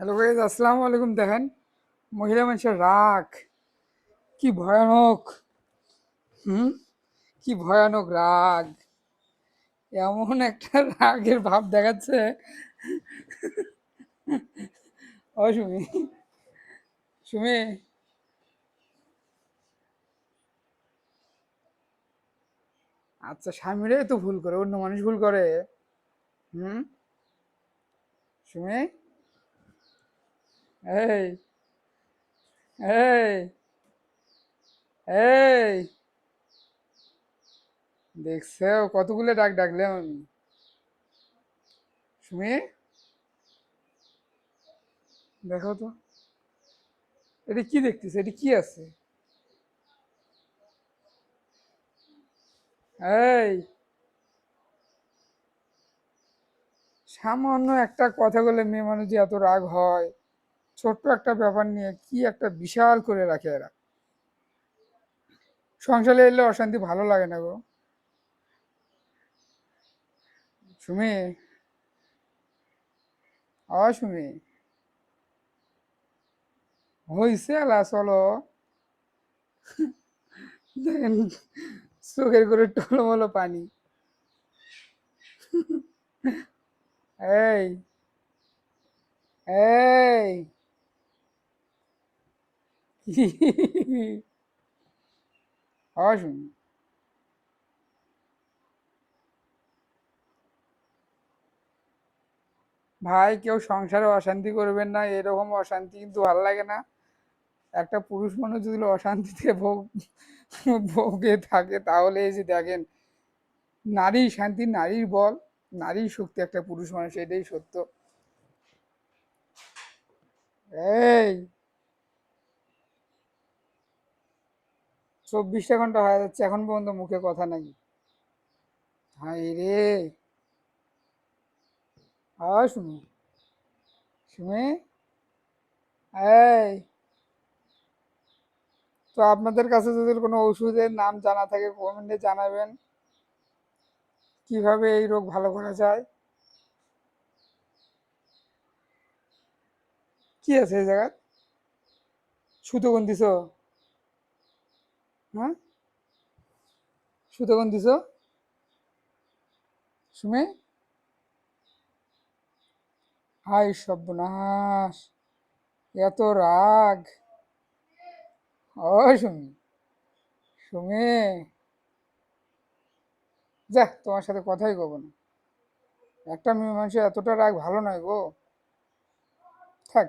Hello guys আসসালামু আলাইকুম দেখেন। মহিলা মানুষের রাগ। কি ভয়ানক। হুম? কি ভয়ানক রাগ। এমন একটা রাগের ভাব দেখাচ্ছে। ও, সুমি। সুমি। আচ্ছা স্বামীরাই তো ভুল করে, অন্য মানুষ ভুল করে। হুম? সুমি? এই এই এই। দেখছ কতগুলো ডাক ডাকলাম আমি। সুমি, দেখো তো। এটা কি দেখতেছে? এটা কি আছে? এই। সামান্য একটা কথা বলে মেয়ে মানুষ এত রাগ হয়। ছোট্ট একটা ব্যাপার নিয়ে কি একটা বিশাল করে রাখে এরা। সংসারে এলে অশান্তি ভালো লাগে না গো। সুমি? অ সুমি? হইছে আলা, চলো। দেখেন, চোখের করে টলমলো পানি। এই এই। সুমি ভাই, কেউ সংসারে অশান্তি করবেন না, এরকম অশান্তি কিন্তু ভালো লাগে না। একটা পুরুষ মানুষ যদি অশান্তিতে ভোগ, ভোগে থাকে, তাহলে এই যে দেখেন, নারী শান্তি, নারীর বল, নারীর শক্তি একটা পুরুষ মানুষ, এটাই সত্য। এই চব্বিশটা ঘণ্টা হয়ে যাচ্ছে, এখন পর্যন্ত মুখে কথা নাই। হাই রে। আ শুনি শুনে এই। তো আপনাদের কাছে যদি কোনো ওষুধের নাম জানা থাকে কমেন্টে জানাবেন। কীভাবে এই রোগ ভালো করা যায়? কি আছে এই জায়গায়? সুতো কোন দিছ? হ্যাঁ? সুতো কোন দিছ? শুনে হাই সর্বনাশ, এত রাগ। ও সুমি সুমি। যা, তোমার সাথে কথাই কব না। একটা মেয়ে মানুষের এতটা রাগ ভালো নয় গো। থাক।